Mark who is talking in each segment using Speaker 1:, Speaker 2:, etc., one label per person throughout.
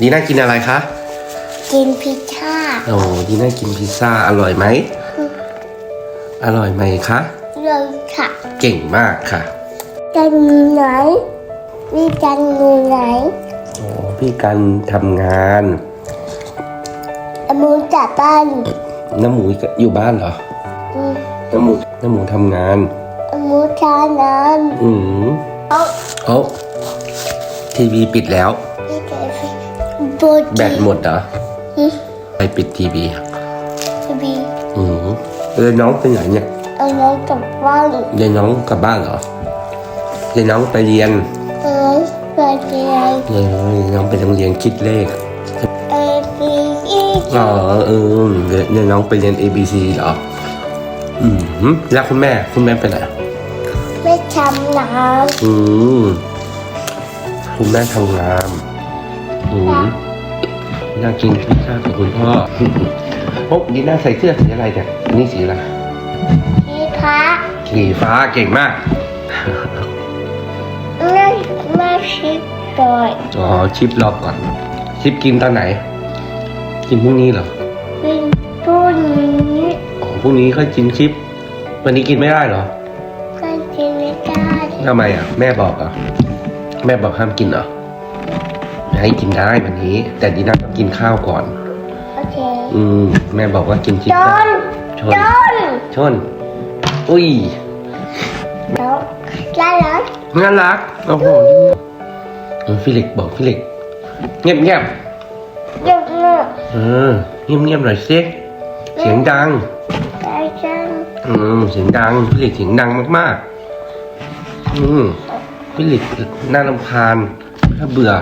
Speaker 1: ดีน่ากินอะไรคะ
Speaker 2: กินพิซซ่า
Speaker 1: โอ้ดีน่ากินพิซซ่าอร่อยไหม อร่อยไหมคะ
Speaker 2: เลยค่ะ
Speaker 1: เก่งมากค่ะ
Speaker 2: จันอยู่ไหนมีจันอยู่ไหน
Speaker 1: โอ้พี่กันทำงาน
Speaker 2: เอามูจับบ้าน
Speaker 1: น้ำหมูอยู่บ้านเหรอ
Speaker 2: อืม
Speaker 1: น้ำหมูน้ำหมูทำงาน
Speaker 2: เอามูชาน้
Speaker 1: อืมำ
Speaker 2: เอา
Speaker 1: เอาทีวีปิดแล้ว
Speaker 2: ที่เกิด โบ
Speaker 1: แบตหมดเหรอ
Speaker 2: อืม
Speaker 1: ไปปิดทีวี
Speaker 2: ทีวี
Speaker 1: อืมเอยน้องไปไหนเนี่ย
Speaker 2: เอาน้องกลับบ้าน
Speaker 1: เรียนน้องกลับบ้านเหรอเรียนน้องไปเรียน
Speaker 2: เอาน้องไปเรียน
Speaker 1: เรียนน้องไปโรงเรียนคิดเลข
Speaker 2: เอบีอี
Speaker 1: อ๋อเออเรียนเรียนน้องไปเรียน A B C เหรออืมแล้วคุณแม่คุณแม่ไปไหน
Speaker 2: ไม่ทำน้
Speaker 1: อืมคุณแม่ทำงาน อืมอยากกินพิซซ่ากับคุณพ่อโอ้ดีน่าใส่เสื้อสีอะไรเนี่ยอันนี้สีอะไรำ
Speaker 2: ที่พระ
Speaker 1: สีฟ้าเก่งมาก
Speaker 2: นั่นมาชิดบ่อย
Speaker 1: อ๋อชิปรอบก่อน ชิปกินตอนไหน กินพรุ่งนี้เหรอ
Speaker 2: เป็นตู้นี้
Speaker 1: อ๋อพรุ่งนี้ค่อยกินชิป วันนี้กินไม่ได้เหรอ
Speaker 2: ก็กินไม่ได้
Speaker 1: ทำไมอะ แม่บอกเหรอะ แม่บอกห้ามกินเหรอ ให้กินได้วันนี้ แต่ดีน่าต้องกินข้าวก่อน
Speaker 2: โอเค
Speaker 1: อืมแม่บอกว่ากินชิป
Speaker 2: จ
Speaker 1: ได้
Speaker 2: น
Speaker 1: ชน
Speaker 2: จน
Speaker 1: ชน อุ้ย
Speaker 2: แล้วแล้วแล้ว
Speaker 1: น่ารักโอ้โหเออฟิลิกบอกฟิลิกเงียบเงียบ
Speaker 2: เดี๋ยวเมื่อ
Speaker 1: ๆเออเงียบเงียบๆหน่อยสิเสียงดัง
Speaker 2: ได้จัง
Speaker 1: อืมเสียงดังฟิลิกเสียงดังมากๆ อืมฟิลิกน่ารำคาญ ถ้าเบื่อ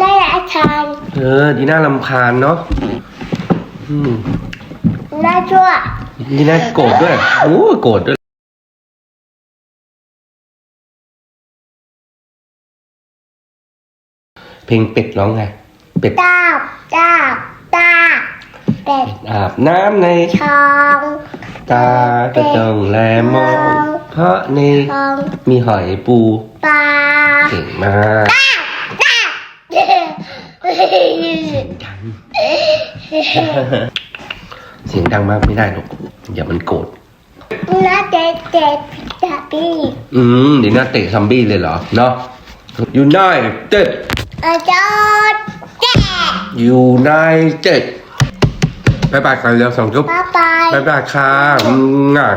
Speaker 2: ได้อาชาน
Speaker 1: เออ ดีน่ารำคาญเนาะอืม
Speaker 2: ได้ชั่ว
Speaker 1: ดีน่าโกรธด้วยโอ้โกรธด้วยเพลงเป็ดร้องไง เป็ด
Speaker 2: ตาบตาบตาบเป็ด
Speaker 1: อาบน้ำใน
Speaker 2: ทอง
Speaker 1: ตากระจงแลมอง เพราะใน
Speaker 2: ทอง
Speaker 1: มีหอยปู
Speaker 2: ปลา
Speaker 1: เก่งมาก
Speaker 2: ตาบ
Speaker 1: เสียงดังมากไม่ได้หรอกอย่ามันโกรธ
Speaker 2: น่าเด็ดเด็ดพิซซ่าบี้
Speaker 1: อืมเดี๋ยวน่าเตะซัมบี้เลยเหรอ เนาะยูไนเต็ด
Speaker 2: อาจารย์แจ๊
Speaker 1: ยูไนเต็ดบายบายกันเร็วสองจุ๊บ
Speaker 2: บ๊ายบาย
Speaker 1: บายบายค่ะอืมอะ